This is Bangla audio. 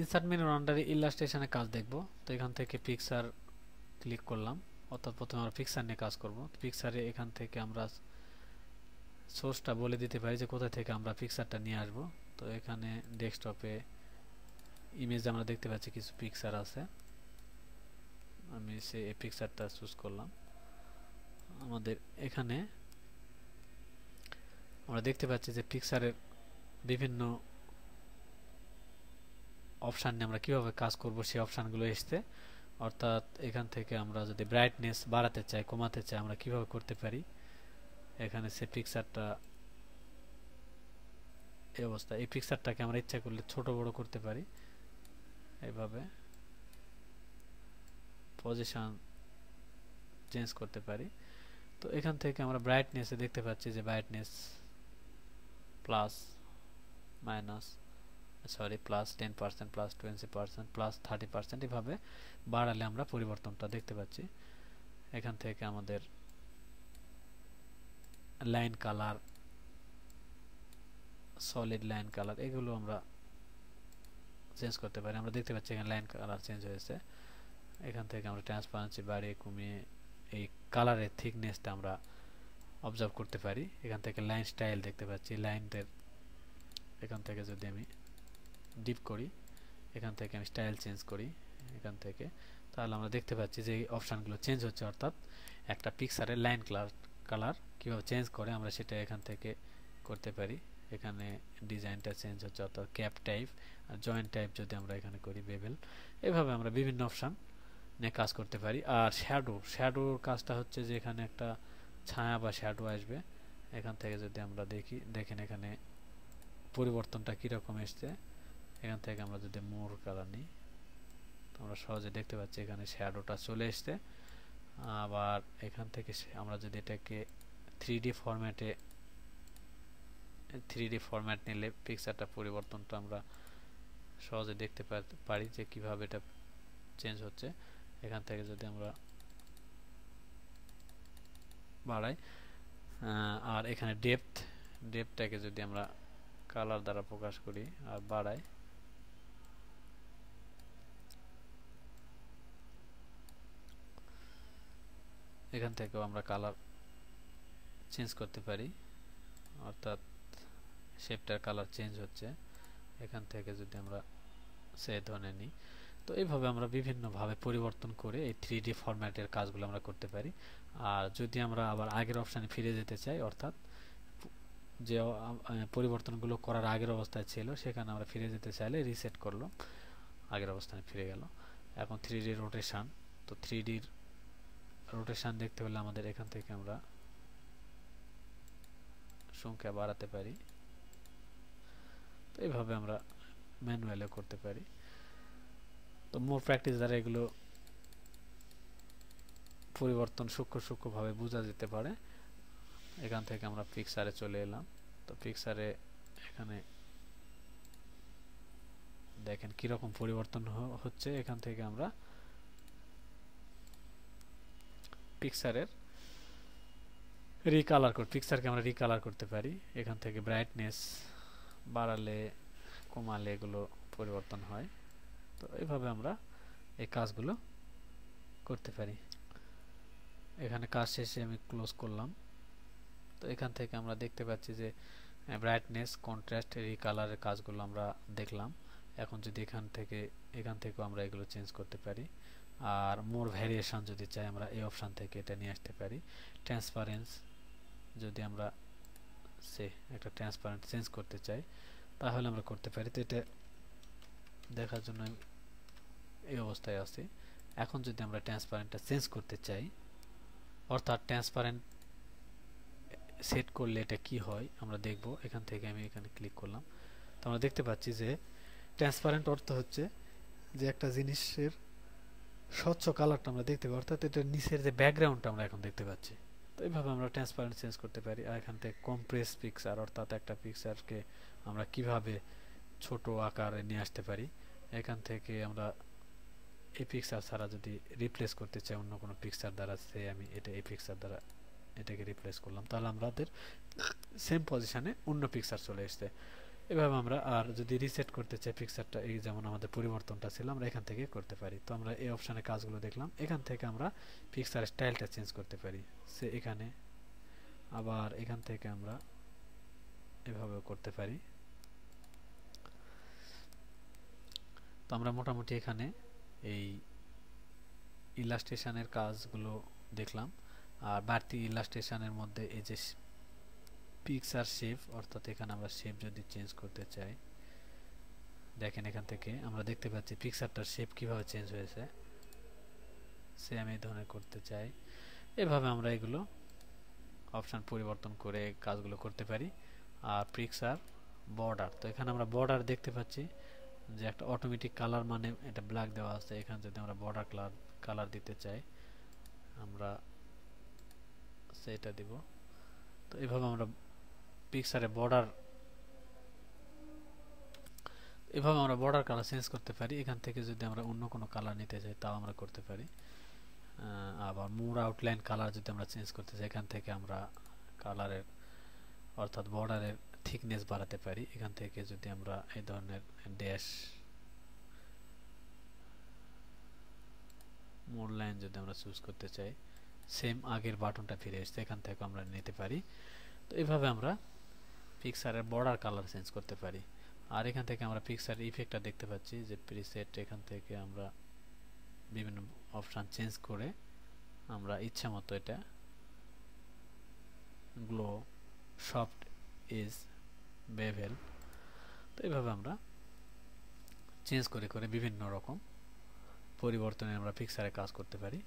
ইনসার্ট মেনুর আন্ডারে ইলাস্ট্রেশনে কাজ দেখব। তো এখান থেকে পিকচার ক্লিক করলাম। অর্থাৎ প্রথমে আমরা পিকচার নিয়ে কাজ করব। পিকচারে এখান থেকে আমরা সোর্সটা বলে দিতে পারি যে কোথা থেকে আমরা পিকচারটা নিয়ে আসব। তো এখানে ডেস্কটপে ইমেজ আমরা দেখতে পাচ্ছি কিছু পিকচার আছে। আমি সে এই পিকচারটা চুজ করলাম। আমাদের এখানে আমরা দেখতে পাচ্ছি যে পিকচারের বিভিন্ন অপশান নিয়ে আমরা কীভাবে কাজ করব, সেই অপশানগুলো এসছে। অর্থাৎ এখান থেকে আমরা যদি ব্রাইটনেস বাড়াতে চাই, কমাতে চাই, আমরা কীভাবে করতে পারি? এখানে সে পিকচারটা এই অবস্থা। এই পিকচারটাকে আমরা ইচ্ছা করলে ছোট বড় করতে পারি। এইভাবে পজিশন চেঞ্জ করতে পারি। তো এখান থেকে আমরা ব্রাইটনেসে দেখতে পাচ্ছি যে brightness plus minus sorry plus ten percent plus twenty percent plus thirty percent এভাবে বাড়ালে আমরা পরিবর্তনটা দেখতে পাচ্ছি। এখান থেকে আমাদের line colour solid line colour এগুলো আমরা চেঞ্জ করতে পারি। আমরা দেখতে পাচ্ছি এখানে লাইন কালার চেঞ্জ হয়েছে। এখান থেকে আমরা ট্রান্সপারেন্সি বাড়িয়ে কমিয়ে এই কালারের থিকনেসটা আমরা অবজার্ভ করতে পারি। এখান থেকে লাইন স্টাইল দেখতে পাচ্ছি। লাইনদের এখান থেকে যদি আমি ডিপ করি, এখান থেকে আমি স্টাইল চেঞ্জ করি, এখান থেকে। তাহলে আমরা দেখতে পাচ্ছি যে অপশানগুলো চেঞ্জ হচ্ছে, অর্থাৎ একটা পিকচারের লাইন কালার কালার কীভাবে চেঞ্জ করে আমরা সেটা এখান থেকে করতে পারি। এখানে ডিজাইনটা চেঞ্জ হচ্ছে, অর্থাৎ ক্যাপ টাইপ আর জয়েন্ট টাইপ যদি আমরা এখানে করি বেবেল এভাবে আমরা বিভিন্ন অপশান নিয়ে কাজ করতে পারি। আর শ্যাডো শ্যাডোর কাজটা হচ্ছে যে এখানে একটা ছায়া বা শ্যাডো আসবে। এখান থেকে যদি আমরা দেখি, দেখেন এখানে পরিবর্তনটা কীরকম এসছে। এখান থেকে আমরা যদি মোর কালার নিই আমরা সহজে দেখতে পাচ্ছি এখানে শ্যাডোটা চলে এসছে। আবার এখান থেকে আমরা যদি এটাকে থ্রি ডি ফরম্যাটে থ্রি ডি ফরম্যাট নিলে পিকচারটা পরিবর্তনটা আমরা সহজে দেখতে পারি যে কীভাবে এটা চেঞ্জ হচ্ছে। এখান থেকে যদি আমরা বাড়াই আর এখানে ডেপথ ডেপটাকে যদি আমরা কালার দ্বারা প্রকাশ করি আর বাড়াই এখান থেকেও আমরা কালার চেঞ্জ করতে পারি। অর্থাৎ শেপটার কালার চেঞ্জ হচ্ছে। এখান থেকে যদি আমরা সে ধরে নিই। তো এইভাবে আমরা বিভিন্নভাবে পরিবর্তন করে এই থ্রি ডি ফরম্যাটের কাজগুলো আমরা করতে পারি। আর যদি আমরা আবার আগের অপশানে ফিরে যেতে চাই, অর্থাৎ যে পরিবর্তনগুলো করার আগের অবস্থায় ছিল, সেখানে আমরা ফিরে যেতে চাইলে রিসেট করল আগের অবস্থানে ফিরে গেল। এখন থ্রি ডি রোটেশান তো থ্রি ডির রোটেশান দেখতে হলে আমাদের এখান থেকে আমরা সংখ্যা বাড়াতে পারি। তো এইভাবে আমরা ম্যানুয়ালে করতে পারি। তো মোর প্র্যাকটিস দ্বারা এগুলো পরিবর্তন সূক্ষ্ম সূক্ষ্মভাবে বোঝা যেতে পারে। এখান থেকে আমরা পিকচারে চলে এলাম। তো পিকচারে এখানে দেখেন কীরকম পরিবর্তন হচ্ছে। এখান থেকে আমরা পিকচারের রিকালার কর পিকচারকে আমরা রিকালার করতে পারি। এখান থেকে ব্রাইটনেস বাড়ালে, কমালে এগুলো পরিবর্তন হয়। তো এইভাবে আমরা এই কাজগুলো করতে পারি। এখানে কাজ শেষে আমি ক্লোজ করলাম। তো এখান থেকে আমরা দেখতে পাচ্ছি যে ব্রাইটনেস কন্ট্রাস্ট রিকালারের কাজগুলো আমরা দেখলাম। এখন যদি এখান থেকে, এখান থেকেও আমরা এগুলো চেঞ্জ করতে পারি। আর মোর ভ্যারিয়েশন যদি চাই আমরা এই অপশান থেকে এটা নিয়ে আসতে পারি। ট্রান্সপারেন্স যদি আমরা সে একটা ট্রান্সপারেন্ট চেঞ্জ করতে চাই, তাহলে আমরা করতে পারি। তো এটা দেখার জন্য এই অবস্থায় আছে। এখন যদি আমরা ট্রান্সপারেন্টটা চেঞ্জ করতে চাই, অর্থাৎ ট্রান্সপারেন্ট সেট করলে এটা কি হয়, আমরা দেখব। এখান থেকে আমি এখানে ক্লিক করলাম। তো আমরা দেখতে পাচ্ছি যে ট্রান্সপারেন্ট অর্থ হচ্ছে যে একটা জিনিসের স্বচ্ছ কালারটা আমরা দেখতে পাই, অর্থাৎ এটার নিচের যে ব্যাকগ্রাউন্ডটা আমরা এখন দেখতে পাচ্ছি। তো এইভাবে আমরা ট্রান্সপারেন্ট চেঞ্জ করতে পারি, আর এখান থেকে কম্প্রেস পিকচার অর্থাৎ একটা পিকচারকে আমরা কীভাবে ছোট আকারে নিয়ে আসতে পারি, এখান থেকে আমরা এই পিকচার ছাড়া যদি রিপ্লেস করতে চাই অন্য কোনো পিকচার দ্বারা, সে আমি এটা এই পিকচার দ্বারা এটাকে রিপ্লেস করলাম, তাহলে আমাদের সেম পজিশনে অন্য পিকচার চলে এসছে। এভাবে আমরা আর যদি রিসেট করতে চাই পিকচারটা এই যেমন আমাদের পরিবর্তনটা ছিল, আমরা এখান থেকে করতে পারি। তো আমরা এই অপশানে কাজগুলো দেখলাম। এখান থেকে আমরা পিকচার স্টাইলটা চেঞ্জ করতে পারি। সে এখানে, আবার এখান থেকে আমরা এভাবেও করতে পারি। তো আমরা মোটামুটি এখানে এই ইলাস্ট্রেশনের কাজগুলো দেখলাম। আর বাড়তি ইলাস্ট্রেশনের মধ্যে এই যে পিকচার শেপ অর্থাৎ এখানে আমরা শেপ যদি চেঞ্জ করতে চাই, দেখেন এখান থেকে আমরা দেখতে পাচ্ছি পিকচারটার শেপ কীভাবে চেঞ্জ হয়েছে। সে আমি ধরনের করতে চাই। এভাবে আমরা এগুলো অপশান পরিবর্তন করে কাজগুলো করতে পারি। আর পিকচার বর্ডার তো এখানে আমরা বর্ডার দেখতে পাচ্ছি যে একটা অটোমেটিক কালার মানে এটা ব্ল্যাক দেওয়া আছে। এখানে যদি আমরা বর্ডার কালার কালার দিতে চাই, আমরা সেটা দিব। তো এভাবে আমরা পিকচারে বর্ডার এভাবে আমরা বর্ডার কালার চেঞ্জ করতে পারি। এখান থেকে যদি আমরা অন্য কোনো কালার নিতে চাই তাও আমরা করতে পারি। আবার মুড আউটলাইন কালার যদি আমরা চেঞ্জ করতে চাই এখান থেকে আমরা কালারের অর্থাৎ বর্ডারের থিকনেস বাড়াতে পারি। এখান থেকে যদি আমরা এই ধরনের ড্যাশ মোড লাইন যদি আমরা চুজ করতে চাই সেম আগের বাটনটা ফিরে এসছে এখান থেকে আমরা নিতে পারি। তো এভাবে আমরা পিকচারের বর্ডার কালার চেঞ্জ করতে পারি। আর এখান থেকে আমরা পিকচার ইফেক্টটা দেখতে পাচ্ছি যে প্রিসেট এখান থেকে আমরা বিভিন্ন অপশান চেঞ্জ করে আমরা ইচ্ছা মতো এটা গ্লো সফট ইজ বেভেল তো এইভাবে আমরা চেঞ্জ করে করে বিভিন্ন রকম পরিবর্তনে আমরা পিকচারে কাজ করতে পারি।